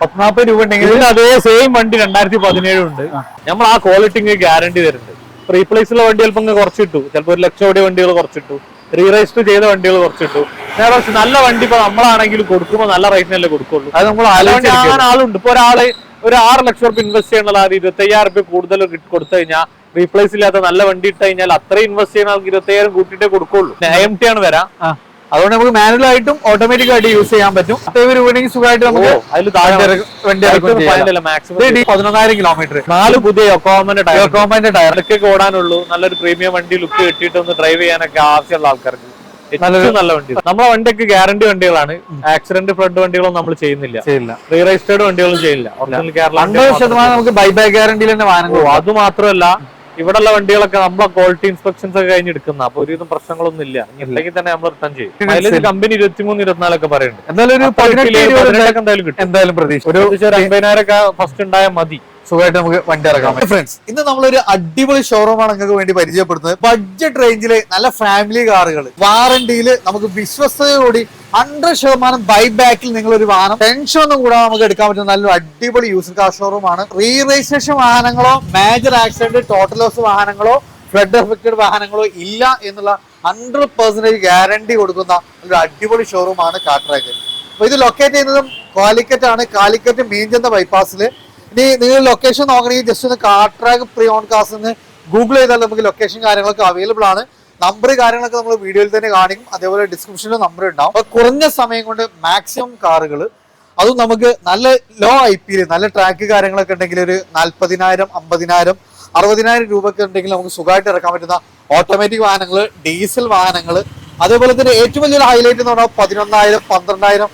പത്നാപ്പത് രൂപ ഉണ്ടെങ്കിൽ അതേ സെയിം വണ്ടി രണ്ടായിരത്തി പതിനേഴ് ഉണ്ട് നമ്മൾ ആ ക്വാളിറ്റി ഗ്യാരണ്ടി തരുന്നുണ്ട്. റീപ്ലേസുള്ള വണ്ടി ചിലപ്പോൾ കുറച്ചിട്ടു. ചിലപ്പോൾ ഒരു ലക്ഷം ഓടിയ വണ്ടികൾ കുറച്ചിട്ടു. റീറേസ്റ്റ് ചെയ്ത വണ്ടികൾ കുറച്ചിട്ടു. നേരെ മറിച്ച് നല്ല വണ്ടി ഇപ്പൊ നമ്മളാണെങ്കിലും കൊടുക്കുമ്പോൾ നല്ല റേറ്റിനല്ലേ കൊടുക്കുള്ളൂ. അത് നമ്മൾ ആളുണ്ട് ഇപ്പൊ ഒരാൾ ഒരു ആറ് ലക്ഷം റുപ്യ ഇൻവെസ്റ്റ് ചെയ്യാനുള്ള ഒരു ഇരുപത്തി അയ്യായിരം റുപ്യ കൂടുതൽ കിട്ടി- കൊടുത്തു കഴിഞ്ഞാൽ റീപ്ലേസ് ഇല്ലാത്ത നല്ല വണ്ടി ഇട്ട് കഴിഞ്ഞാൽ അത്രയും ഇൻവെസ്റ്റ് ചെയ്യുന്ന ആൾക്ക് ഇരുപത്തി അയ്യായിരം കൂട്ടിയിട്ടേ കൊടുക്കുള്ളൂ. എം ടി ആണ് വരാം. അതുകൊണ്ട് നമുക്ക് മാനുവൽ ആയിട്ടും ഓട്ടോമാറ്റിക് ആയിട്ട് യൂസ് ചെയ്യാൻ പറ്റും. പത്ത് രൂപ ഉണ്ടെങ്കിൽ സുഖമായിട്ട് നമുക്ക് പതിനൊന്നായിരം കിലോമീറ്റർ നാല് പുതിയ യൊക്കോമന്റെ ടയർ ഒക്കെ ടയർ ഇടയ്ക്കൊക്കെ ഓടാനുള്ളൂ. നല്ലൊരു പ്രീമിയം വണ്ടി ലുക്ക് കിട്ടിയിട്ട് ഒന്ന് ഡ്രൈവ് ചെയ്യാനൊക്കെ ആവശ്യമുള്ള ആൾക്കാർക്ക്. ഏറ്റവും നല്ല വണ്ടി നമ്മളെ വണ്ടിയൊക്കെ ഗ്യാരണ്ടി വണ്ടികളാണ്. ആക്സിഡന്റ് ഫ്ലഡ് വണ്ടികളൊന്നും നമ്മൾ ചെയ്യുന്നില്ല. റീ രജിസ്റ്റേർഡ് വണ്ടികളും ചെയ്യില്ല ഒറിജിനൽ കേരള അൻപത് ശതമാനം നമുക്ക് ബൈ ബൈബാക്ക് ഗ്യാരണ്ടിയിൽ തന്നെ വാഹനം അത് മാത്രമല്ല ഇവിടെയുള്ള വണ്ടികളൊക്കെ നമ്മളെ ക്വാളിറ്റി ഇൻസ്പെക്ഷൻസ് ഒക്കെ കഴിഞ്ഞ് എടുക്കുന്ന. അപ്പൊ ഒരുവിധം പ്രശ്നങ്ങളൊന്നും ഇല്ല. ഇല്ലെങ്കിൽ തന്നെ നമ്മൾ റിട്ടേൺ ചെയ്യും. മൈലേജ് കമ്പനി ഇരുപത്തിമൂന്ന് ഇരുപത്തിനാലൊക്കെ പറയുന്നുണ്ട്. എന്തായാലും കിട്ടും. എന്തായാലും പ്രതീക്ഷ ഒരു ഒരു അമ്പതിനായിരം ഒക്കെ ഫസ്റ്റ് ഉണ്ടായാൽ മതി. സുഖമായിട്ട് നമുക്ക് വണ്ടി ഇറക്കാം. ഫ്രണ്ട്സ് ഇന്ന് നമ്മളൊരു അടിപൊളി ഷോറൂം ആണ് നിങ്ങൾക്ക് വേണ്ടി പരിചയപ്പെടുന്നത് ബഡ്ജറ്റ് റേഞ്ചിലെ നല്ല ഫാമിലി കാറുകൾ വാറണ്ടിയിൽ നമുക്ക് വിശ്വസ്തയോടുകൂടി ഹൺഡ്രഡ് ശതമാനം ബൈ ബാക്കിൽ നിങ്ങൾ ഒരു വാഹനം ടെൻഷൻ ഒന്നും കൂടാതെ നമുക്ക് എടുക്കാൻ പറ്റുന്ന നല്ലൊരു അടിപൊളി യൂസർ കാർ ഷോറൂമാണ് റീ രജിസ്ട്രേഷൻ വാഹനങ്ങളോ മേജർ ആക്സിഡന്റ് ടോട്ടൽ ലോസ് വാഹനങ്ങളോ ഫ്ലഡ് എഫക്റ്റഡ് വാഹനങ്ങളോ ഇല്ല എന്നുള്ള ഹൺഡ്രഡ് പെർസെന്റേജ് ഗ്യാരണ്ടി കൊടുക്കുന്ന ഒരു അടിപൊളി ഷോറൂമാണ് കാട്രാക്ക് അപ്പൊ ഇത് ലൊക്കേറ്റ് ചെയ്യുന്നതും ആണ്. കാലിക്കറ്റ് മീൻചന്ത ബൈപ്പാസിൽ ഇനി നിങ്ങൾ ലൊക്കേഷൻ നോക്കണമെങ്കിൽ ജസ്റ്റ് ഒന്ന് കാട്രാക്ക് പ്രിയോൺ കാസ് എന്ന് ഗൂഗിൾ ചെയ്താൽ നമുക്ക് ലൊക്കേഷൻ കാര്യങ്ങളൊക്കെ അവൈലബിൾ ആണ്. നമ്പർ കാര്യങ്ങളൊക്കെ നമ്മൾ വീഡിയോയിൽ തന്നെ കാണിക്കും. അതേപോലെ ഡിസ്ക്രിപ്ഷനിൽ നമ്പർ ഉണ്ടാവും. അപ്പൊ കുറഞ്ഞ സമയം കൊണ്ട് മാക്സിമം കാറുകൾ അതും നമുക്ക് നല്ല ലോ ഐ പിയിൽ നല്ല ട്രാക്ക് കാര്യങ്ങളൊക്കെ ഉണ്ടെങ്കിൽ ഒരു നാല്പതിനായിരം അമ്പതിനായിരം അറുപതിനായിരം രൂപയൊക്കെ ഉണ്ടെങ്കിൽ നമുക്ക് സുഖമായിട്ട് ഇറക്കാൻ പറ്റുന്ന ഓട്ടോമാറ്റിക് വാഹനങ്ങൾ ഡീസൽ വാഹനങ്ങൾ അതേപോലെ തന്നെ ഏറ്റവും വലിയൊരു ഹൈലൈറ്റ് എന്ന് പറഞ്ഞാൽ പതിനൊന്നായിരം പന്ത്രണ്ടായിരം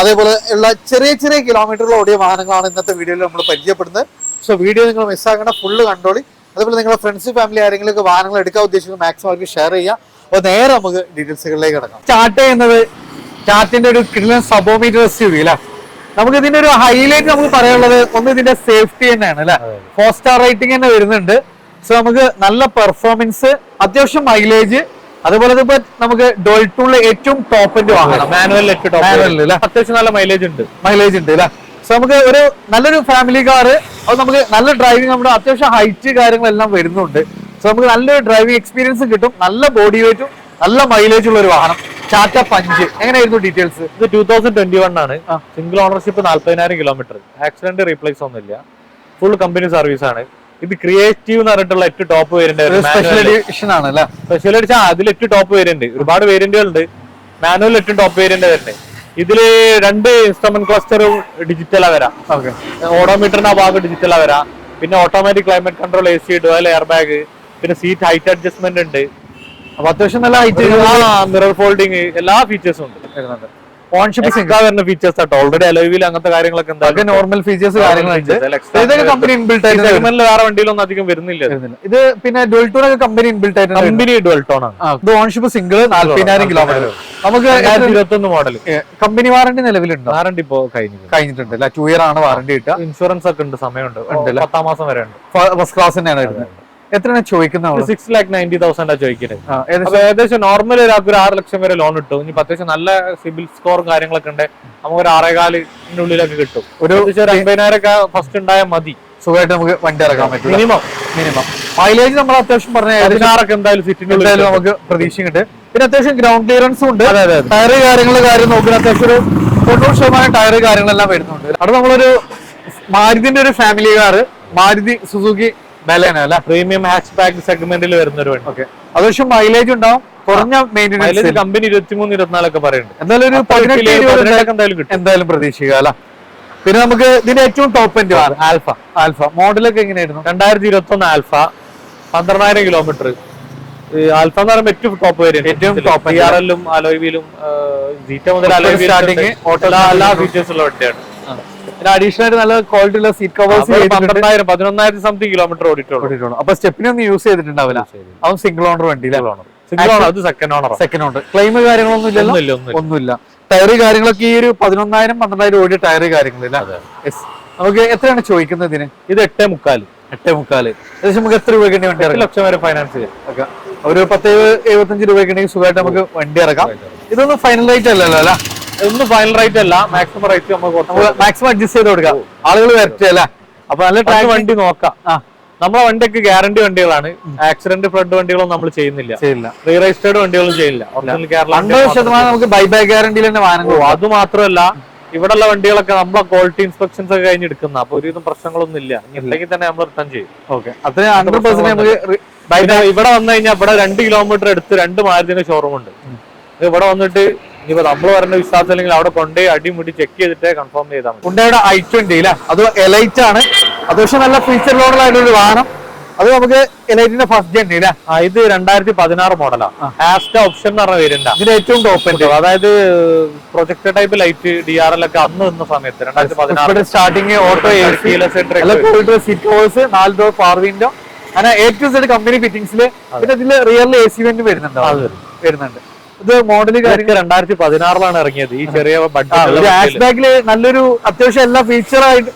അതേപോലെ ഉള്ള ചെറിയ ചെറിയ കിലോമീറ്ററുകൾ ഓടിയ വാഹനങ്ങളാണ് ഇന്നത്തെ വീഡിയോയിൽ നമ്മൾ പരിചയപ്പെടുന്നത്. സോ വീഡിയോ നിങ്ങൾ മിസ്സാക്കേണ്ട ഫുള്ള് കണ്ടോളി. അതേപോലെ നിങ്ങളുടെ ഫ്രണ്ട്സ് ഫാമിലി ആരെങ്കിലും ഒക്കെ വാഹനങ്ങൾ എടുക്കാൻ ഉദ്ദേശിക്കുന്നത് മാക്സിമം അവർക്ക് ഷെയർ ചെയ്യാം. അപ്പോൾ നേരെ നമുക്ക് ഡീറ്റെയിൽസുകളിലേക്ക് കിടക്കാം. സ്റ്റാർട്ട് ചെയ്യുന്നത് സ്റ്റാർട്ടിന്റെ ഒരു കിടിലൻ സബോമീറ്റർ എസ് യു വി അല്ലേ നമുക്ക് ഇതിന്റെ ഒരു ഹൈലൈറ്റ് നമുക്ക് പറയാനുള്ളത് ഒന്ന് ഇതിന്റെ സേഫ്റ്റി തന്നെയാണ് അല്ലെ ഫോർ സ്റ്റാർ റേറ്റിംഗ് തന്നെ വരുന്നുണ്ട്. സോ നമുക്ക് നല്ല പെർഫോമൻസ് അത്യാവശ്യം മൈലേജ് അതുപോലെ ഇപ്പൊ നമുക്ക് ഡോൾട്ടൂളിലെ ഏറ്റവും ടോപ്പിന്റെ വാഹനം. മാനുവൽ അല്ലേ? അത്യാവശ്യം നല്ല മൈലേജ് ഉണ്ട്. മൈലേജ് ഉണ്ട് അല്ലെ സോ നമുക്ക് ഒരു നല്ലൊരു ഫാമിലി കാർ അത് നമുക്ക് നല്ല ഡ്രൈവിംഗ് നമ്മുടെ അത്യാവശ്യം ഹൈറ്റ് കാര്യങ്ങളെല്ലാം വരുന്നുണ്ട്. സോ നമുക്ക് നല്ലൊരു ഡ്രൈവിംഗ് എക്സ്പീരിയൻസ് കിട്ടും. നല്ല ബോഡി വെയിറ്റും നല്ല മൈലേജ് ഉള്ള ഒരു വാഹനം. ടാറ്റ പഞ്ച് എങ്ങനെയായിരുന്നു ഡീറ്റെയിൽസ് ഇത് ടൂ തൗസൻഡ് ട്വന്റി വൺ ആണ് സിംഗിൾ ഓണർഷിപ്പ് നാല്പതിനായിരം കിലോമീറ്റർ ആക്സിഡന്റ് റീപ്ലേസ് ഒന്നുമില്ല. ഫുൾ കമ്പനി സർവീസ് ആണ്. ഇത് ക്രിയേറ്റീവ് എന്ന് പറഞ്ഞിട്ടുള്ള എട്ട് ടോപ്പ് വേരിയന്റ് സ്പെഷ്യൽ എഡിഷൻ ആണ് സ്പെഷ്യൽ എഡിഷൻ അതിൽ എട്ട് ടോപ്പ് വേരിയന്റ് ഒരുപാട് വേരിയന്റുകൾ ഉണ്ട് മാനുവൽ എട്ടും ടോപ്പ് വേരിയന്റ് വരുന്നത് ഇതിൽ രണ്ട് ഇൻസ്ട്രുമെന്റ് ക്ലസ്റ്ററും ഡിജിറ്റലാ വരാം. ഓക്കെ ഓഡോമീറ്ററിന്റെ ആ ഭാഗം ഡിജിറ്റലാ വരാം. പിന്നെ automatic climate control A C dual air bag പിന്നെ സീറ്റ് ഹൈറ്റ് അഡ്ജസ്റ്റ്മെന്റ് ഉണ്ട്. അപ്പൊ അത്യാവശ്യം നല്ല ഹൈറ്റ് മിറർ ഫോൾഡിങ് എല്ലാ ഫീച്ചേഴ്സും ഉണ്ട്. വരുന്നുണ്ട്. ഓൺഷിപ്പ് വരുന്ന ഫീച്ചേഴ്സ് ആട്ടോ. ഓൾറെഡി അലോയിൽ അങ്ങനത്തെ കാര്യങ്ങളൊക്കെ എന്തായാലും നോർമൽ ഫീച്ചേഴ്സ് കാര്യങ്ങളുണ്ട് ഇതൊക്കെ കമ്പനി ഇൻബിൽട്ട് ആയിട്ട് സെഗ്മെന്റിൽ വേറെ വണ്ടിയിലൊന്നും അധികം വരുന്നില്ല ഇത്. പിന്നെ ഡോൾട്ടൂർ ഒക്കെ കമ്പനി ഇൻബിൽട്ട് ആയിട്ട് കമ്പനി ഡുവൽട്ടോൺ ആണ്. ഇത് ഓൺഷിപ്പ് സിംഗിൾ നാല്പതിനായിരം കിലോമീറ്റർ നമുക്ക് രണ്ടായിരത്തി ഇരുപത്തി ഒന്ന് മോഡൽ കമ്പനി വാറണ്ടി നിലവിലുണ്ട്? വാറണ്ടി ഇപ്പോ കഴിഞ്ഞു കഴിഞ്ഞിട്ടുണ്ട് അല്ല? ടു ഇയർ ആണ് വാറണ്ടി കിട്ടുക. ഇൻഷുറൻസ് ഒക്കെ ഉണ്ട് സമയമുണ്ട്? പത്താം മാസം വരെ ഉണ്ട്. ഫസ്റ്റ് ക്ലാസ് തന്നെയാണ് വരുന്നത്. എത്രയാണ് ചോദിക്കുന്നത് സിക്സ് ലാക്ക് നയന്റി തൗസൻഡാ ചോദിക്കുന്നത് ഏകദേശം നോർമൽ ഒരാൾക്ക് ഒരു ആറ് ലക്ഷം വരെ ലോൺ കിട്ടും. ഇനി അത്യാവശ്യം നല്ല സിബിൽ സ്കോറും കാര്യങ്ങളൊക്കെ ഉണ്ട്. നമുക്ക് ഒരു ആറേകാലിന്റെ ഉള്ളിലൊക്കെ കിട്ടും. ഒരു ഏകദേശം ഒരു അമ്പതിനായിരം ഒക്കെ ഫസ്റ്റ് ഉണ്ടായാൽ മതി. സുഖമായിട്ട് നമുക്ക് വണ്ടി ഇറക്കാൻ പറ്റും മിനിമം മിനിമം മൈലേജ് നമ്മൾ അത്യാവശ്യം പറഞ്ഞ എന്തായാലും സിറ്റിന്റെ എന്തായാലും ഉള്ളിൽ നമുക്ക് പ്രതീക്ഷയുണ്ട് പിന്നെ അത്യാവശ്യം ഗ്രൗണ്ട് ക്ലിയറൻസും ഉണ്ട്. ടയർ കാര്യങ്ങൾ കാര്യം നോക്കുന്ന അത്യാവശ്യം ഒരു തൊണ്ണൂറ് ശതമാനം ടയർ കാര്യങ്ങളെല്ലാം വരുന്നുണ്ട്. അവിടെ നമ്മളൊരു മാരുതിന്റെ ഒരു family car Maruti Suzuki Baleno അല്ല പ്രീമിയം ഹാച്ച് പാക്ക് സെഗ്മെന്റിൽ വരുന്ന ഒരു വണ്ടി ഓക്കെ മൈലേജ് ഉണ്ടാവും കുറഞ്ഞ മെയിന്റെനൻസ് കമ്പനി ഇരുപത്തിമൂന്ന് ഇരുപത്തിനാലൊക്കെ പറയുന്നുണ്ട്. എന്തായാലും ഒരു പതിനെട്ട് എന്തായാലും കിട്ടും. എന്തായാലും പ്രതീക്ഷിക്കുക അല്ല? പിന്നെ നമുക്ക് ഇതിന്റെ ഏറ്റവും ടോപ്പ് എൻഡ് ആൽഫ. ആൽഫ. മോഡലൊക്കെ എങ്ങനെയായിരുന്നു? രണ്ടായിരത്തി ഇരുപത്തി ഒന്ന് ആൽഫ. പന്ത്രണ്ടായിരം കിലോമീറ്റർ. ആൽഫ എന്ന് പറയുമ്പോൾ ഏറ്റവും ടോപ്പ് വരും ഏറ്റവും ടോപ്പ് ആർ എല്ലും അലോയിലും സീറ്റ മുതൽ Starting, സ്റ്റാർട്ടിങ് എല്ലാ ഫീച്ചേഴ്സുള്ള വണ്ടിയാണ്. പിന്നെ അഡീഷണൽ ആയിട്ട് നല്ല ക്വാളിറ്റി ഉള്ള സീറ്റ് കവേഴ്സ് പന്ത്രണ്ടായിരം പതിനൊന്നായിരത്തി സംതിങ് കിലോമീറ്റർ ഓടിയിട്ടുള്ളൂ. അപ്പൊ സ്റ്റെപ്പിനെ ഒന്നും യൂസ് ചെയ്തിട്ടുണ്ടാവില്ല. അതും സിംഗിൾ ഓണർ വണ്ടി സിംഗിൾ ഓണർ അത് second owner second owner claim കാര്യങ്ങളൊന്നും ഇല്ലല്ലോ? ഒന്നുമില്ല ടയർ കാര്യങ്ങളൊക്കെ ഈ ഒരു പതിനൊന്നായിരം പന്ത്രണ്ടായിരം ഓടിയ ടയർ കാര്യങ്ങളില്ല നമുക്ക് എത്രയാണ് ചോദിക്കുന്നത് ഇതിന്? ഇത് എട്ടേ മുക്കാൽ. എട്ടേ മുക്കാൽ. ഏകദേശം നമുക്ക് എത്ര രൂപയ്ക്ക് വണ്ടി ഇറക്കാം? ലക്ഷം വരെ ഫൈനാൻസ് ചെയ്യാം. ഒരു പത്ത് എഴുപത്തഞ്ച് രൂപയ്ക്ക് സുഖമായിട്ട് നമുക്ക് വണ്ടി ഇറക്കാം. ഇതൊന്നും ഫൈനൽ റേറ്റ് അല്ലല്ലോ അല്ല? ഒന്നും ഫൈനൽ റേറ്റ് അല്ല മാക്സിമം റേറ്റ് നമ്മൾ നമുക്ക് മാക്സിമം അഡ്ജസ്റ്റ് ചെയ്ത് കൊടുക്കാം. ആളുകൾ വരട്ടെ അല്ലേ? അപ്പൊ നല്ല ട്രാക്ക് വണ്ടി നോക്കാം. നമ്മളെ വണ്ടിയൊക്കെ ഗ്യാരണ്ടി വണ്ടികളാണ്. ആക്സിഡന്റ് ഫ്ലഡ് വണ്ടികളൊന്നും നമ്മൾ ചെയ്യുന്നില്ല. റീ രജിസ്റ്റേർഡ് വണ്ടികളും ചെയ്യില്ല ഒറിജിനൽ കേരള അൻപത് ശതമാനം നമുക്ക് ബൈബാക്ക് ഗ്യാരണ്ടിയിൽ തന്നെ അത് മാത്രമല്ല ഇവിടെയുള്ള വണ്ടികളൊക്കെ നമ്മളെ ക്വാളിറ്റി ഇൻസ്പെക്ഷൻസ് ഒക്കെ കഴിഞ്ഞ് എടുക്കുന്ന അപ്പൊ ഒരുവിധം പ്രശ്നങ്ങളൊന്നും ഇല്ല. ഇല്ലെങ്കിൽ തന്നെ നമ്മൾ റിട്ടേൺ ചെയ്യും. ഓക്കെ അതിന് ഹൺഡ്രഡ് പെർസെന്റ് നമുക്ക് ഇവിടെ വന്നു കഴിഞ്ഞാൽ ഇവിടെ രണ്ട് കിലോമീറ്റർ എടുത്ത് രണ്ട് മാരുതിന്റെ ഷോറൂം ഉണ്ട്. ഇവിടെ വന്നിട്ട് ഇനിയിപ്പോ നമ്മൾ പറഞ്ഞ വിശ്വാസം അല്ലെങ്കിൽ അവിടെ കൊണ്ടേ അടിമുടി ചെക്ക് ചെയ്തിട്ട് കൺഫേം ചെയ്താൽ മതി. ഉണ്ടയുടെ ഐ ട്വന്റി അല്ലേ അത് എലൈറ്റ് ആണ്. അത് പക്ഷെ നല്ല ഫീച്ചർ ലോഡുള്ള ഒരു വാഹനം. അത് നമുക്ക് എലൈറ്റിന്റെ ഫസ്റ്റ് ജെൻ അല്ലേ ആ ഇത് രണ്ടായിരത്തി പതിനാറ് മോഡലാണ് ആസ്റ്റ ഓപ്ഷൻ എന്ന് പറഞ്ഞ പേരുണ്ട് ഇതിന് ഏറ്റവും ടോപ്പ് ഉണ്ട്? അതായത് project type light D R L ഒക്കെ അന്ന് നിന്ന സമയത്ത് രണ്ടായിരത്തി പതിനാറ് starting auto A C seat covers നാല് ഡോർ പവർ വിൻഡോ അങ്ങനെ എ ടു സെഡ് കമ്പനി ഫിറ്റിംഗ്സിൽ പിന്നെ ഇതിൽ റിയറിൽ എ സി വെന്റ് വരുന്നുണ്ട്. വരുന്നുണ്ട്. ഇത് മോഡൽ കാര്യങ്ങൾ. രണ്ടായിരത്തി പതിനാറിലാണ് ഇറങ്ങിയത്. ഈ ചെറിയ ബഡ്ജറ്റ് ബാഗിൽ നല്ലൊരു അത്യാവശ്യം എല്ലാ ഫീച്ചറായിട്ട്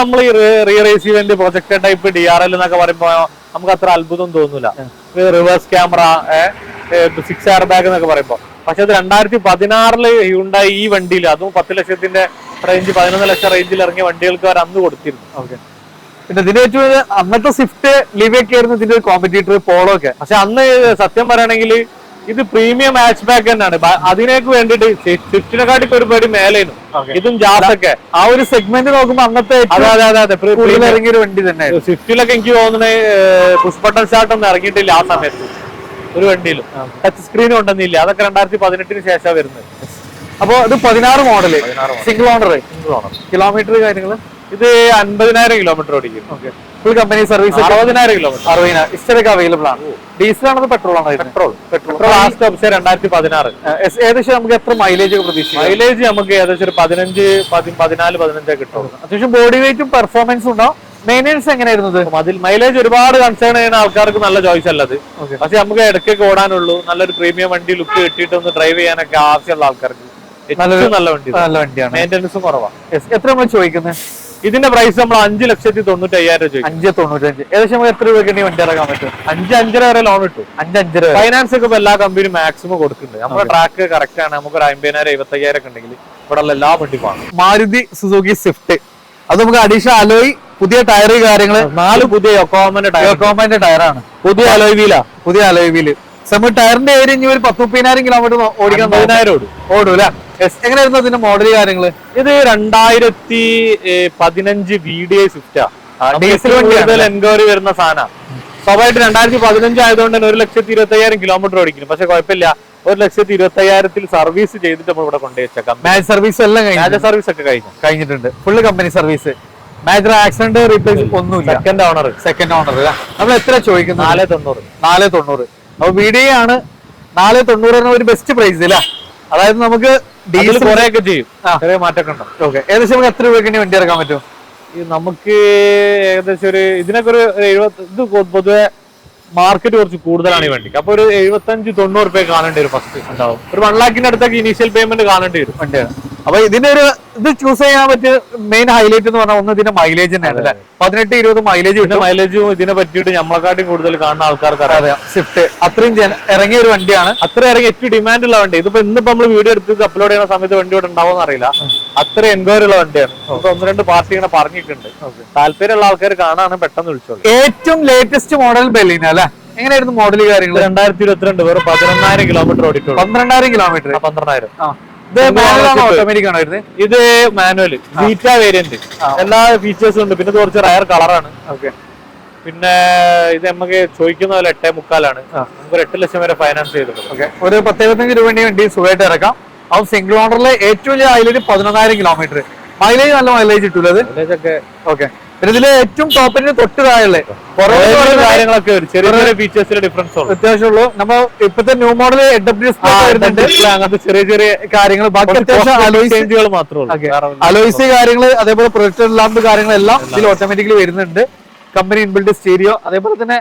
നമ്മൾ ഈ റീ raise event project type D R L എന്നൊക്കെ പറയുമ്പോ നമുക്ക് അത്ര അത്ഭുതം തോന്നൂല. Reverse camera six air bag എന്നൊക്കെ പറയുമ്പോ. പക്ഷെ അത് രണ്ടായിരത്തി പതിനാറിൽ ഉണ്ടായി ഈ വണ്ടിയിൽ അതും പത്ത് ലക്ഷത്തിന്റെ റേഞ്ച് പതിനൊന്ന് ലക്ഷം റേഞ്ചിൽ ഇറങ്ങിയ വണ്ടികൾക്ക് അവർ അന്ന് കൊടുത്തിരുന്നു. ഓക്കെ. പിന്നെ ഇതിന്റെ ഏറ്റവും അന്നത്തെ സ്വിഫ്റ്റ് ലിവൊക്കെ ആയിരുന്നു ഇതിന്റെ ഒരു കോമ്പറ്റീറ്റർ പോളോ ഒക്കെ. പക്ഷെ അന്ന് സത്യം പറയുകയാണെങ്കിൽ ഇത് പ്രീമിയം ഹാച്ച് ബാക്ക് തന്നെയാണ് അതിനേക്ക് വേണ്ടിട്ട് സ്വിഫ്റ്റിനെക്കാട്ടിക്ക് ഒരു പടി മേലേനും ഇതും ജാസൊക്കെ. ആ ഒരു സെഗ്മെന്റ് നോക്കുമ്പോ അന്നത്തെ അതെ അതെ അതെ ഇറങ്ങിയൊരു വണ്ടി തന്നെ സ്വിഫ്റ്റിലൊക്കെ എനിക്ക് തോന്നുന്നത് പുഷ്പട്ടൻ സ്റ്റാർട്ട് ഒന്നും ഇറങ്ങിയിട്ടില്ല ആ സമയത്ത്. ഒരു വണ്ടിയിലും. ടച്ച് സ്ക്രീനും ഉണ്ടെന്നില്ല. അതൊക്കെ രണ്ടായിരത്തി പതിനെട്ടിന് ശേഷമാണ് വരുന്നത്. അപ്പൊ ഇത് പതിനാറ് model single owner single owner kilometre കാര്യങ്ങൾ ഇത് അൻപതിനായിരം കിലോമീറ്റർ ഓടിക്കും ഫുൾ കമ്പനി സർവീസ് അറുപതിനായിരം കിലോമീറ്റർ. അറുപതിനായിരം. ഇഷ്ടമൊക്കെ അവൈലബിൾ ആണ്. ഡീസൽ ആണത് പെട്രോൾ ആണോ പെട്രോൾ പെട്രോൾ ലാസ്റ്റ് ഓപ്ഷൻ രണ്ടായിരത്തി പതിനാറ് ഏകദേശം നമുക്ക് എത്ര മൈലേജ് ഒക്കെ പ്രതീക്ഷിക്കാം? മൈലേജ് നമുക്ക് ഏകദേശം ഒരു പതിനഞ്ച് പതി- പതിനാല് പതിനഞ്ചൊക്കെ കിട്ടും അത്യാവശ്യം ബോഡി വെയിറ്റും പെർഫോമൻസും ഉണ്ടോ മെയിനൻസ് എങ്ങനെയായിരുന്നു അതിൽ മൈലേജ് ഒരുപാട് കൺസേൺ ചെയ്യുന്ന ആൾക്കാർക്ക് നല്ല ചോയ്സ് അല്ലത് അത്. പക്ഷെ നമുക്ക് ഇടയ്ക്കൊക്കെ ഓടാനുള്ളൂ. നല്ലൊരു പ്രീമിയം വണ്ടി ലുക്ക് കിട്ടിയിട്ട് ഒന്ന് ഡ്രൈവ് ചെയ്യാനൊക്കെ ആവശ്യമുള്ള ആൾക്കാർക്ക്. നല്ല വണ്ടി നല്ല വണ്ടിയാണ്. മെയിന്റെനൻസും കുറവാണ്. എത്ര നമ്മൾ ചോദിക്കുന്നത് ഇതിന്റെ പ്രൈസ് നമ്മൾ അഞ്ച് ലക്ഷത്തി തൊണ്ണൂറ്റി അയ്യായിരം രൂപ അഞ്ച് തൊണ്ണൂറ്റഞ്ച്. ഏകദേശം നമുക്ക് എത്ര രൂപയ്ക്ക് വണ്ടി ഇറക്കാൻ പറ്റും? അഞ്ച് അഞ്ചര വരെ ലോൺ കിട്ടും. അഞ്ച് അഞ്ചര. ഫൈനാൻസ് ഒക്കെ ഇപ്പൊ എല്ലാ കമ്പനിയും മാക്സിമം കൊടുക്കുന്നുണ്ട്. നമ്മുടെ ട്രാക്ക് കറക്റ്റ് ആണ്. നമുക്ക് ഒരു അമ്പതിനായിരം എഴുപത്തയ്യായിരം ഒക്കെ ഉണ്ടെങ്കിൽ ഇവിടെ ഉള്ള എല്ലാ വണ്ടിയും വാങ്ങും. Maruti Suzuki Swift. അത് നമുക്ക് അഡീഷണൽ അലോയ് പുതിയ ടയർ കാര്യങ്ങൾ. നാല് പുതിയ യൊക്കോമന്റെ ടയർ കോമ്പൈന്റെ ടയറാണ് പുതിയ അലോയ് വീലാ പുതിയ അലോയ് വീൽ സെമി ടയറിന്റെ ഏരിയ ഇനി ഒരു പത്ത് മുപ്പതിനായിരം കിലോമീറ്റർ ഓടിക്കാൻ പതിനായിരം ഓടും ഓടും അല്ലെ? എങ്ങനെയായിരുന്നു അതിന്റെ മോഡൽ കാര്യങ്ങൾ? ഇത് രണ്ടായിരത്തി പതിനഞ്ച് വി ഡി ഐ സ്വിഫ്റ്റാ എൻക്വയറി വരുന്ന സാധനം. സ്വാഭാവികമായിട്ട് രണ്ടായിരത്തി പതിനഞ്ച് ആയതുകൊണ്ട് തന്നെ ഒരു ലക്ഷത്തി ഇരുപത്തി അയ്യായിരം കിലോമീറ്റർ ഓടിക്കുന്നു. പക്ഷെ കുഴപ്പമില്ല. ഒരു ലക്ഷത്തി ഇരുപത്തി അയ്യായിരത്തിൽ സർവീസ് ചെയ്തിട്ട് നമ്മൾ ഇവിടെ കൊണ്ടുവച്ചേക്കാം മാജ് മാച്ച് സർവീസ് എല്ലാം കഴിഞ്ഞു. സർവീസ് ഒക്കെ കഴിഞ്ഞു. കഴിഞ്ഞിട്ടുണ്ട്. Full company service major accident replace ഒന്നുമില്ല. സെക്കൻഡ് ഓണർ സെക്കൻഡ് ഓണർ നമ്മൾ എത്ര ചോദിക്കുന്നു? നാല് തൊണ്ണൂറ്. നാല് തൊണ്ണൂറ്. അപ്പൊ വി ഡി ആണ് നാല് തൊണ്ണൂറ് ഒരു ബെസ്റ്റ് പ്രൈസ് അല്ല? അതായത് നമുക്ക് ഡീസൽ കുറെയൊക്കെ ചെയ്യും. ചെറിയ മാറ്റമൊക്കെ ഉണ്ടാവും ഓക്കെ. ഏകദേശം നമുക്ക് എത്ര രൂപയ്ക്ക് വണ്ടി ഇറക്കാൻ പറ്റും? നമുക്ക് ഏകദേശം ഒരു ഇതിനൊക്കെ ഒരു എഴുപത്തി ഇത് പൊതുവെ മാർക്കറ്റ് കുറച്ച് കൂടുതലാണ് ഈ വണ്ടിക്ക് അപ്പൊ ഒരു എഴുപത്തഞ്ച് തൊണ്ണൂറ് രൂപ കാണേണ്ടി വരും ഫസ്റ്റ് ഉണ്ടാവും. ഒരു വൺ ലാഖിന്റെ അടുത്തൊക്കെ ഇനീഷ്യൽ പേയ്മെന്റ് കാണേണ്ടി വരും. വണ്ടിയാണ്. അപ്പൊ ഇതിന്റെ ഒരു ഇത് ചൂസ് ചെയ്യാൻ പറ്റിയ മെയിൻ ഹൈലൈറ്റ് എന്ന് പറഞ്ഞാൽ ഒന്ന് ഇതിന്റെ മൈലേജ് തന്നെയാണ് അല്ലെ? പതിനെട്ട് ഇരുപത് മൈലേജ് കിട്ടും. മൈലേജും ഇതിനെ പറ്റിയിട്ട് നമ്മളെക്കാട്ടും കൂടുതൽ കാണുന്ന ആൾക്കാർക്ക് അറിയാം. സ്വിഫ്റ്റ് അത്രയും ഇറങ്ങിയ ഒരു വണ്ടിയാണ്. അത്ര ഇറങ്ങി ഏറ്റവും ഡിമാൻഡ് ഉള്ള വണ്ടി. ഇതിപ്പോ ഇന്നിപ്പോ നമ്മൾ വീഡിയോ എടുത്ത് അപ്ലോഡ് ചെയ്യുന്ന സമയത്ത് വണ്ടി ഇവിടെ ഉണ്ടാവും അറിയില്ല അത്ര എൻക്വയറി ഉള്ള വണ്ടിയാണ്. ഇപ്പൊ ഒന്ന് രണ്ട് പാർട്ടി ഇങ്ങനെ പറഞ്ഞിട്ടുണ്ട്. താല്പര്യമുള്ള ആൾക്കാർ കാണാനാണ് പെട്ടെന്ന് വിളിച്ചോളൂ. ഏറ്റവും ലേറ്റസ്റ്റ് മോഡൽ ബെലീന അല്ലെ? എങ്ങനെയായിരുന്നു മോഡൽ കാര്യങ്ങൾ രണ്ടായിരത്തി ഇരുപത്തിരണ്ട് വെറും പതിനൊന്നായിരം കിലോമീറ്റർ ഓടിട്ടുള്ളൂ പന്ത്രണ്ടായിരം കിലോമീറ്റർ പന്ത്രണ്ടായിരം. ഓട്ടോമാറ്റിക് ആണോ വരുന്നത്. ഇത് മാനുവൽ ബീറ്റ വേരിയന്റ് എല്ലാ ഫീച്ചേഴ്സും ഉണ്ട്. പിന്നെ കുറച്ച് റയർ കളറാണ് ഓക്കെ. പിന്നെ ഇത് നമുക്ക് ചോദിക്കുന്ന പോലെ എട്ടേ മുക്കാലാണ്. നമുക്ക് എട്ട് ലക്ഷം വരെ ഫൈനാൻസ് ചെയ്തിട്ടുണ്ട് ഓക്കെ. ഒരു പത്തേപത്തഞ്ച് രൂപ വേണ്ടി സുഖമായിട്ട് ഇറക്കാം. അപ്പം സിംഗിൾ ഓണറിലെ ഏറ്റവും വലിയ ഹൈലൈറ്റ് പതിനൊന്നായിരം കിലോമീറ്റർ മൈലേജ് നല്ല മൈലേജ് കിട്ടൂലത് ഓക്കെ. പിന്നെ ഇതിലെ ഏറ്റവും ടോപ്പിന് തൊട്ട് താഴെ കുറേ കാര്യങ്ങളൊക്കെ ചെറിയ ചെറിയ ഫീച്ചേഴ്സിൽ ഡിഫറൻസ് ഉള്ളു. അത്യാവശ്യമുള്ളൂ നമ്മ ഇപ്പത്തെ ന്യൂ മോഡൽ അങ്ങനത്തെ ചെറിയ ചെറിയ കാര്യങ്ങൾ ബാക്കി അത്യാവശ്യം മാത്രമേ അലോയ്സ് കാര്യങ്ങൾ അതേപോലെ പ്രൊജക്ടർ ലാമ്പ് കാര്യങ്ങളെല്ലാം ഇതിൽ ഓട്ടോമാറ്റിക്കലി വരുന്നുണ്ട്. കമ്പനി ഇൻബിൽഡ് സ്റ്റീരിയോ അതേപോലെ തന്നെ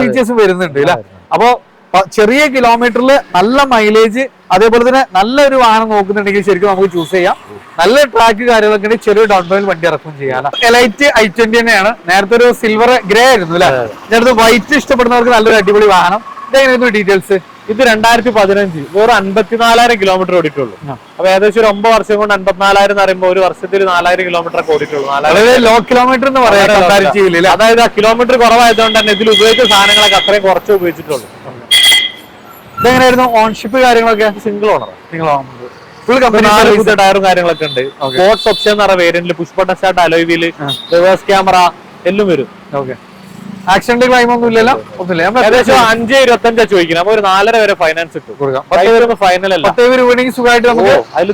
ഫീച്ചേഴ്സും വരുന്നുണ്ട് അല്ലെ അപ്പോ പ- ചെറിയ കിലോമീറ്ററിൽ നല്ല മൈലേജ് അതേപോലെ തന്നെ നല്ലൊരു വാഹനം നോക്കുന്നുണ്ടെങ്കിൽ ശരിക്കും നമുക്ക് ചൂസ് ചെയ്യാം. നല്ല ട്രാക്ക് കാര്യങ്ങളൊക്കെ ഉണ്ടെങ്കിൽ ചെറിയ ഡൗൺ പേയ്മെന്റ് വണ്ടി ഇറക്കും ചെയ്യാം. എലൈറ്റ് ഐ ട്വന്റി തന്നെയാണ്. നേരത്തെ ഒരു സിൽവർ ഗ്രേ ആയിരുന്നു അല്ലെ? നേരത്തെ വൈറ്റ് ഇഷ്ടപ്പെടുന്നവർക്ക് നല്ലൊരു അടിപൊളി വാഹനം. ഇതെങ്ങനെയായിരുന്നു ഡീറ്റെയിൽസ് ഇത് രണ്ടായിരത്തി പതിനഞ്ച് വേറെ അൻപത്തിനാലായിരം കിലോമീറ്റർ ഓടിയിട്ടുള്ളൂ. അപ്പൊ ഏകദേശം ഒരു ഒമ്പത് വർഷം കൊണ്ട് അൻപത്തിനാലായിരം എന്ന് പറയുമ്പോൾ ഒരു വർഷത്തിൽ നാലായിരം കിലോമീറ്റർ ഒക്കെ ഓടിയിട്ടുള്ളൂ. ലോ കിലോമീറ്റർ എന്ന് പറയാൻ അതായത് ആ കിലോമീറ്റർ കുറവായതുകൊണ്ട് തന്നെ ഇതിൽ ഉപയോഗിച്ച സാധനങ്ങളൊക്കെ അത്രയും കുറച്ച് ഉപയോഗിച്ചിട്ടുള്ളൂ. ഇതെങ്ങനെയായിരുന്നു ഓൺഷിപ്പ് കാര്യങ്ങളൊക്കെ? സിംഗിൾ ഓണർ നിങ്ങൾ ഫുൾ കമ്പനി ടയറും കാര്യങ്ങളൊക്കെ ഉണ്ട്. സ്പോർട്സ് ഓപ്ഷൻ എന്ന് പറയുന്ന വേരിയന്റിൽ പുഷ്പട്ട സ്റ്റാർട്ട് അലോയിൽ ആ. റിവേഴ്സ് ക്യാമറ എല്ലാം വരും. ഓക്കെ ആക്സിഡന്റ് ക്ലൈം ഒന്നും ഇല്ലല്ലോ ഒന്നുമില്ല. ഏകദേശം അഞ്ച് ഇരുപത്തഞ്ചാ ചോദിക്കുന്നത്. അപ്പൊ ഒരു നാലര വരെ ഫൈനാൻസ് ഇട്ടു. കൊടുക്കാം. ഫൈനൽ അല്ല. പത്ത് പേര് വേണമെങ്കിൽ സുഖമായിട്ട് നമുക്ക് അതിൽ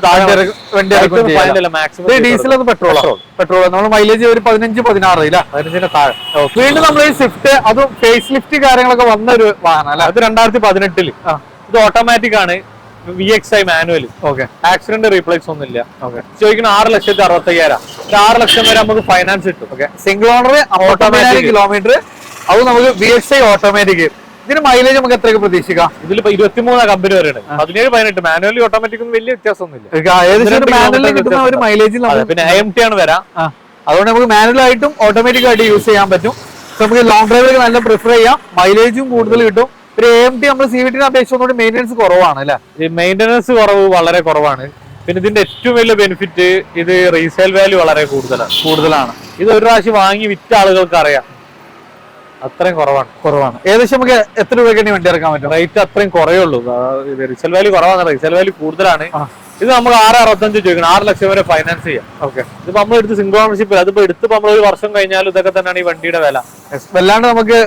ഡീസൽ ഒന്ന് പെട്രോൾ പെട്രോൾ നമ്മൾ മൈലേജ് ഒരു പതിനഞ്ച് പതിനാറ് ഇല്ല? പതിനഞ്ചിന്റെ താഴെ. വീണ്ടും നമ്മൾ ഈ സ്വിഫ്റ്റ് അത് ഫേസ് ലിഫ്റ്റ് കാര്യങ്ങളൊക്കെ വന്ന ഒരു വാഹനം അല്ല? അത് രണ്ടായിരത്തി പതിനെട്ടിൽ. ഇത് ഓട്ടോമാറ്റിക് ആണ്. V X I manual okay accident replace ഒന്നും ഇല്ല ചോദിക്കുന്ന ആറ് ലക്ഷത്തി അറുപത്തി അയ്യായിരം ഒരു ആറ് ലക്ഷം വരെ നമുക്ക് ഫൈനാൻസ് കിട്ടും. സിംഗിൾ ഓണർ ഓട്ടോമാറ്റിക് കിലോമീറ്റർ അത് നമുക്ക് വി എസ് ഐ ഓട്ടോമാറ്റിക് ഇതിന് മൈലേജ് നമുക്ക് എത്രയൊക്കെ പ്രതീക്ഷിക്കാം ഇതിലിപ്പോ ഇരുപത്തിമൂന്നാ കമ്പനി വരെയാണ്. പതിനേഴ് പതിനെട്ട്. മാനുവലി ഓട്ടോമാറ്റിക് ഒന്നും വലിയ വ്യത്യാസമൊന്നുമില്ല. ഏകദേശം മാനുവലിൽ കിട്ടുന്ന ഒരു മൈലേജ് പിന്നെ എം ടി ആണ് വരാം. അതുകൊണ്ട് നമുക്ക് മാനുവൽ ആയിട്ടും ഓട്ടോമാറ്റിക് ആയിട്ട് യൂസ് ചെയ്യാൻ പറ്റും. നമുക്ക് ലോങ് ഡ്രൈവിലേക്ക് നല്ല പ്രിഫർ ചെയ്യാം. മൈലേജും കൂടുതൽ കിട്ടും. ഒരു എ എം ടി നമ്മൾ സി വി ടിനെ അപേക്ഷിച്ച് ഒന്നുകൂടി മെയിന്റെനൻസ് കുറവാണ് അല്ലേ? ഈ മെയിന്റനൻസ് കുറവ് വളരെ കുറവാണ്. പിന്നെ ഇതിന്റെ ഏറ്റവും വലിയ ബെനിഫിറ്റ് ഇത് റീസെയിൽ വാല്യൂ വളരെ കൂടുതലാണ്. കൂടുതലാണ്. ഇത് ഒരു പ്രാവശ്യം വാങ്ങി വിറ്റ ആളുകൾക്ക് അറിയാം. അത്രയും കുറവാണ്. കുറവാണ്. ഏകദേശം നമുക്ക് എത്ര രൂപയ്ക്ക് വണ്ടി ഇറക്കാൻ പറ്റും? റേറ്റ് അത്രയും കുറയുള്ളൂ. റിസൽ വാല്യൂ കുറവാണ് റിസൽ വാല്യൂ കൂടുതലാണ്. ഇത് നമുക്ക് ആറ് അറുപത്തഞ്ച് ചോദിക്കണം. ആറ് ലക്ഷം വരെ ഫൈനാൻസ് ചെയ്യാം. ഓക്കെ ഇതിപ്പോ നമ്മൾ എടുത്ത് സിംഗിൾ ഓണർഷിപ്പ് അതിപ്പോ എടുത്ത് നമ്മൾ ഒരു വർഷം കഴിഞ്ഞാലും ഇതൊക്കെ തന്നെയാണ് ഈ വണ്ടിയുടെ വില. വല്ലാണ്ട് നമുക്ക്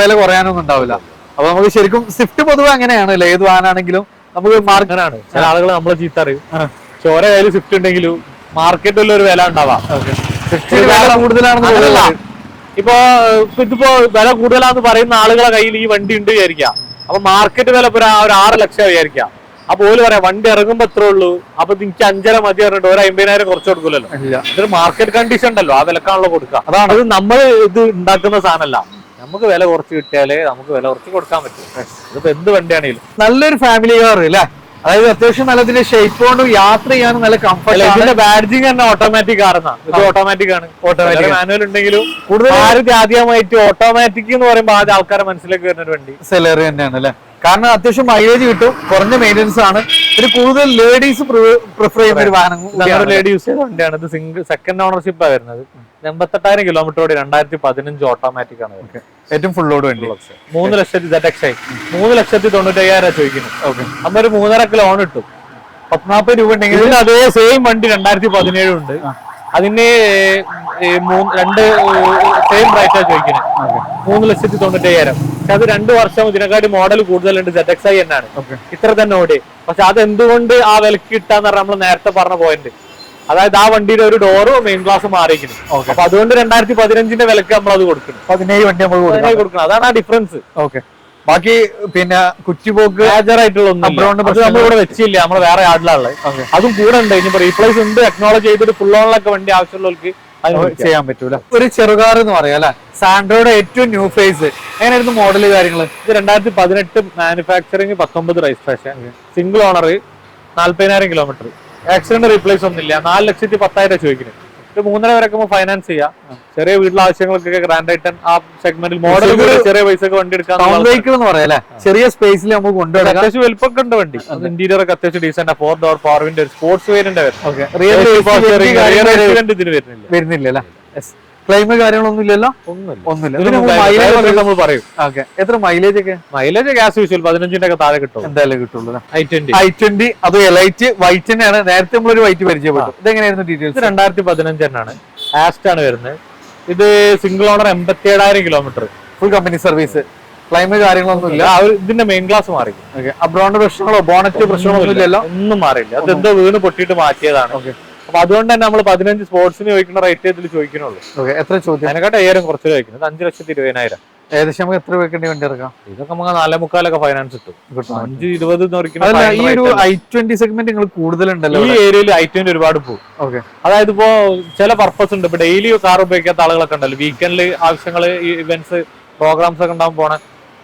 വില കുറയാനൊന്നും ഉണ്ടാവില്ല. അപ്പൊ നമുക്ക് ശരിക്കും സ്വിഫ്റ്റ് പൊതുവെ അങ്ങനെയാണ്. അല്ലേ? ഏത് വാഹനാണെങ്കിലും നമുക്ക് മാർക്കറ്റാണ് ചില ആളുകൾ നമ്മളെ ചീത്ത അറിയും. ചോര കയ്യിൽ സ്വിഫ്റ്റ് ഉണ്ടെങ്കിലും മാർക്കറ്റിൽ ഒരു വില ഉണ്ടാവാം. വില കൂടുതലാണെന്ന്. ഇപ്പൊ ഇതിപ്പോ വില കൂടുതലാന്ന് പറയുന്ന ആളുകളെ കയ്യിൽ ഈ വണ്ടി ഉണ്ട് വിചാരിക്കാം. അപ്പൊ മാർക്കറ്റ് വില ഇപ്പൊ ഒരു ആറ് ലക്ഷം വിചാരിക്കാം. അപ്പൊ ഓൽ പറയാം വണ്ടി ഇറങ്ങുമ്പോ എത്ര ഉള്ളൂ. അപ്പൊ എനിക്ക് അഞ്ചര മതി പറഞ്ഞിട്ട് ഒരു അമ്പതിനായിരം കുറച്ച് കൊടുക്കില്ലല്ലോ ഇല്ല. ഇതൊരു മാർക്കറ്റ് കണ്ടീഷൻ ഉണ്ടല്ലോ. ആ വിലക്കാണല്ലോ കൊടുക്കുക അതാണ്. അത് നമ്മൾ ഇത് ഉണ്ടാക്കുന്ന സാധനമല്ല. നമുക്ക് വില കുറച്ച് കിട്ടിയാലേ നമുക്ക് വില കുറച്ച് കൊടുക്കാൻ പറ്റും. ഇതിപ്പോ എന്ത് വണ്ടിയാണെങ്കിലും നല്ലൊരു ഫാമിലി കാർ അല്ലേ അതായത് അത്യാവശ്യം നല്ല ഇതിന്റെ ഷേപ്പ് കൊണ്ട് യാത്ര ചെയ്യാനും നല്ല കംഫർട്ട് ഇതിന്റെ ബാഡ്ജിങ് തന്നെ ഓട്ടോമാറ്റിക് ആണെന്നാ. ഇത് ഓട്ടോമാറ്റിക് ആണ്. ഓട്ടോമാറ്റിക് മാനുവൽ ഉണ്ടെങ്കിലും കൂടുതൽ ആദ്യം ആദ്യമായിട്ട് ഓട്ടോമാറ്റിക് എന്ന് പറയുമ്പോൾ ആദ്യം ആൾക്കാരെ മനസ്സിലേക്ക് വരുന്ന ഒരു വണ്ടി. സെലറി തന്നെയാണ് അല്ലേ? കാരണം അത്യാവശ്യം മൈലേജ് കിട്ടും കുറഞ്ഞ മെയിന്റനൻസ് ആണ്. ഇത് കൂടുതൽ ലേഡീസ് പ്രിഫർ ചെയ്യുന്ന ഒരു വാഹനം ലേഡീസ് കൂടിയാണ്. ലേഡി യൂസ് ചെയ്ത വണ്ടിയാണ്. ഇത് സിംഗിൾ സെക്കൻഡ് ഓണർഷിപ്പാണ് വരുന്നത്. എൺപത്തെട്ടായിരം കിലോമീറ്ററോട് രണ്ടായിരത്തി പതിനഞ്ച് ഓട്ടോമാറ്റിക് ആണ്. ഏറ്റവും ഫുൾ ലോഡ് വേണ്ടി. മൂന്ന് ലക്ഷത്തി ദക്ഷായി മൂന്ന് ലക്ഷത്തി തൊണ്ണൂറ്റയ്യായിരം ചോദിക്കുന്നത് ഓക്കെ അപ്പൊ ഒരു മൂന്നര കിലോ ഓൺ കിട്ടും പത്നാൽപ്പത് രൂപ ഉണ്ടെങ്കിൽ അതേ സെയിം വണ്ടി രണ്ടായിരത്തി പതിനേഴ് ഉണ്ട് അതിന് രണ്ട് സെയിം റേറ്റാ ചോദിക്കുന്നത് മൂന്ന് ലക്ഷത്തി തൊണ്ണൂറ്റയ്യായിരം. പക്ഷെ അത് രണ്ട് വർഷം ഇതിനെക്കാട്ടി മോഡൽ കൂടുതലുണ്ട് സെറ്റ് എക്സ് ഐ എന്നാണ് ഇത്ര തന്നെ ഓടി. പക്ഷെ അത് എന്തുകൊണ്ട് ആ വിലക്ക് കിട്ടാന്ന് പറഞ്ഞാൽ നമ്മൾ നേരത്തെ പറഞ്ഞ പോയിന്റ് അതായത് ആ വണ്ടിയുടെ ഒരു ഡോറ് മെയിൻ ക്ലാസ് മാറിയിരിക്കുന്നു. അപ്പൊ അതുകൊണ്ട് രണ്ടായിരത്തി പതിനഞ്ചിന്റെ വിലക്ക് നമ്മൾ അത് കൊടുക്കുന്നു. പതിനേഴ് വണ്ടി നമ്മൾ കൊടുക്കാം കൊടുക്കണം. അതാണ് ആ ഡിഫറൻസ് ഓക്കെ. ബാക്കി പിന്നെ കുറ്റിപോക്ക് നമ്മളിവിടെ വെച്ചില്ല. നമ്മൾ വേറെ Okay. അതും കൂടെ ഉണ്ട്. ഇനി റീപ്ലേസ് ഉണ്ട്. ടെക്നോളജി ചെയ്തിട്ട് ഫുൾ ഓണിലൊക്കെ വണ്ടി ആവശ്യമുള്ളവർക്ക് ചെയ്യാൻ പറ്റൂല. ഒരു ചെറുകാർ എന്ന് പറയാം അല്ലെ? സാൻഡ്രോയുടെ ഏറ്റവും ന്യൂ ഫേസ് എങ്ങനെയായിരുന്നു മോഡൽ കാര്യങ്ങൾ ഇത് രണ്ടായിരത്തി പതിനെട്ട് മാനുഫാക്ചറിങ് പത്തൊമ്പത് രജിസ്ട്രേഷൻ സിംഗിൾ ഓണർ നാല്പതിനായിരം കിലോമീറ്റർ ആക്സിഡന്റ് റീപ്ലേസ് ഒന്നുമില്ല. നാല് ലക്ഷത്തി പത്തായിരം ചോദിക്കുന്നത് ഇത് മൂന്നര വരെ ഫൈനാൻസ് ചെയ്യാം. ചെറിയ വീട്ടിലെ ആവശ്യങ്ങൾക്കൊക്കെ ഗ്രാൻഡ് ഐറ്റൻ ആ സെഗ്മെന്റിൽ മോഡൽ ചെറിയ പൈസക്ക് വണ്ടി വെഹിക്കിൾ എന്ന് പറയാം ചെറിയ സ്പേസിൽ നമുക്ക് കൊണ്ടുവരാം അത്യാവശ്യം വലുപ്പമൊക്കെ ഉണ്ട് വണ്ടി. ഇന്റീരിയർ ഒക്കെ അത്യാവശ്യം decent four door window sports വേരിന്റെ വരുന്നില്ല. ക്ലെയിം കാര്യങ്ങളൊന്നും ഇല്ലല്ലോ? ഒന്നുമില്ല. നമ്മൾ പറയും. ഓക്കെ എത്ര മൈലേജ് ഒക്കെ? മൈലേജ് ഗ്യാസ് യൂഷ്വൽ പതിനഞ്ചിന്റെ ഒക്കെ താഴെ കിട്ടും എന്തായാലും കിട്ടുള്ളൂ ഐ ട്വന്റി ഐ ട്വന്റി അത് എലൈറ്റ് വൈറ്റ് തന്നെയാണ്. നേരത്തെ നമ്മളൊരു വൈറ്റ് പരിചയപ്പെട്ടു. ഇതെങ്ങനെയായിരുന്നു ഇത് ഡീറ്റെയിൽസ് രണ്ടായിരത്തി പതിനഞ്ച് തന്നെയാണ്. ആസ്റ്റ് ആണ് വരുന്നത്. ഇത് സിംഗിൾ ഓണർ എൺപത്തി ഏഴായിരം kilometre full company service claim കാര്യങ്ങളൊന്നും ഇല്ല. ഇതിന്റെ മെയിൻ ക്ലാസ് മാറി. അബ്രോണ്ട് പ്രശ്നങ്ങളോ ബോണറ്റ് പ്രശ്നങ്ങളൊന്നും ഇല്ലല്ലോ? ഒന്നും മാറിയില്ല. അത് എന്തോ വീണ് പൊട്ടിയിട്ട് മാറ്റിയതാണ്. ഓക്കെ അപ്പൊ അതുകൊണ്ട് തന്നെ നമ്മൾ പതിനഞ്ച് സ്പോർട്സിന് ചോദിക്കുന്ന റേറ്റ് ഇതിൽ ചോദിക്കണുള്ളൂ എത്ര ചോദ്യം? അതിനെക്കാട്ട് അയ്യായിരം കുറച്ച് ചോദിക്കുന്നത്. അഞ്ച് ലക്ഷത്തി ഇരുപതിനായിരം. ഏകദേശം നമുക്ക് എത്ര വെക്കേണ്ടി വണ്ടി ഇറക്കാം ഇതൊക്കെ നമുക്ക് നാലേ മുക്കാലൊക്കെ ഫൈനാൻസ് കിട്ടും. അഞ്ച് ഇരുപത് ഈ ഒരു ഐ ട്വന്റി സെഗ്മെന്റ് നിങ്ങൾ കൂടുതലുണ്ടല്ലോ ഈ ഏരിയയിൽ ഐ ട്വന്റി ഒരുപാട് പോകും. ഓക്കെ അതായത് ഇപ്പോ ചില പർപ്പസ് ഉണ്ട്. ഇപ്പൊ ഡെയിലി കാർ ഉപയോഗിക്കാത്ത ആളുകളൊക്കെ ഉണ്ടല്ലോ. വീക്കെൻഡിൽ ആവശ്യങ്ങൾ ഇവന്റ്സ് പ്രോഗ്രാംസ് ഒക്കെ ഉണ്ടാകുമ്പോൾ പോണേ.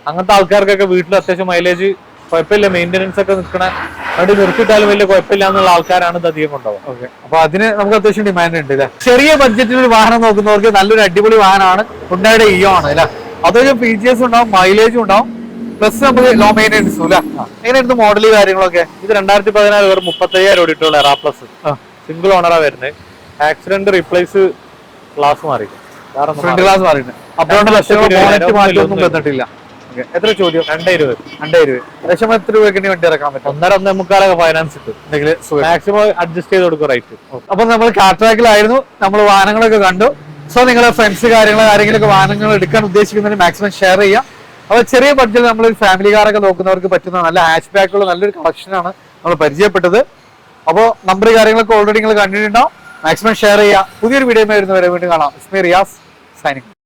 അങ്ങനത്തെ ആൾക്കാർക്കൊക്കെ വീട്ടിൽ അത്യാവശ്യം മൈലേജ് കുഴപ്പമില്ല മെയിന്റനൻസ് ഒക്കെ നിൽക്കണ വണ്ടി നിർത്തിയിട്ടാലും വലിയ കുഴപ്പമില്ല എന്നുള്ള ആൾക്കാരാണ് ഇത് അധികം കൊണ്ടുപോകുക ഓക്കെ. അപ്പൊ അതിന് നമുക്ക് അത്യാവശ്യം ഡിമാൻഡ് ഉണ്ട് അല്ലേ ചെറിയ ബഡ്ജറ്റിൽ ഒരു വാഹനം നോക്കുന്നവർക്ക് നല്ലൊരു അടിപൊളി വാഹനമാണ് ഹുണ്ടായുടെ ഇയോ ആണ് അല്ലേ അതൊരു ഫീച്ചേഴ്സ് ഉണ്ടാവും മൈലേജും ഉണ്ടാവും പ്ലസ് നമുക്ക് ലോ മെയിന്റെനൻസും അല്ലേ എങ്ങനെയായിരുന്നു മോഡൽ കാര്യങ്ങളൊക്കെ. ഇത് രണ്ടായിരത്തി പതിനാല് വെറും മുപ്പത്തയ്യായിരം ഓടിയിട്ടുള്ള എറാ പ്ലസ് സിംഗിൾ ഓണറാ വരുന്നത്. ആക്സിഡന്റ് റീപ്ലേസ് ക്ലാസ് മാറി. ഫ്രണ്ട്. ക്ലാസ് മാറിയിട്ട് അപ്പോഴുള്ള ലക്ഷങ്ങൾ ബോണറ്റ് മാറ്റമൊന്നും വന്നിട്ടില്ല എത്ര ചോദ്യം? രണ്ടേ ഇരുപത്. രണ്ടായിരം ഇരുപത്. ഏകദേശം എത്ര രൂപയ്ക്ക് വണ്ടി ഇറക്കാൻ പറ്റും? ഒന്നര ഒന്നേ മുക്കാലൊക്കെ ഫൈനാൻസ് കിട്ടും. എന്തെങ്കിലും മാക്സിമം അഡ്ജസ്റ്റ് ചെയ്ത് കൊടുക്കും റേറ്റ് അപ്പൊ നമ്മൾ കാട്രാക്കിലായിരുന്നു നമ്മൾ വാഹനങ്ങളൊക്കെ കണ്ടു. സോ നിങ്ങളെ ഫ്രണ്ട്സ് കാര്യങ്ങൾ ആരെങ്കിലുമൊക്കെ വാഹനങ്ങൾ എടുക്കാൻ ഉദ്ദേശിക്കുന്നതിന് മാക്സിമം ഷെയർ ചെയ്യാം. അപ്പൊ ചെറിയ ബഡ്ജറ്റ് നമ്മൾ ഫാമിലി കാറൊക്കെ നോക്കുന്നവർക്ക് പറ്റുന്ന നല്ല ഹാച്ച് ബാക്കുള്ള നല്ലൊരു കളക്ഷനാണ് നമ്മൾ പരിചയപ്പെട്ടത്. അപ്പോൾ നമ്പർ കാര്യങ്ങളൊക്കെ ഓൾറെഡി നിങ്ങൾ കണ്ടിട്ടുണ്ടാവും. മാക്സിമം ഷെയർ ചെയ്യാം. പുതിയൊരു വീഡിയോ വരുന്നവരെ വീണ്ടും കാണാം. ഇസ്മി റിയാസ് സൈനിങ്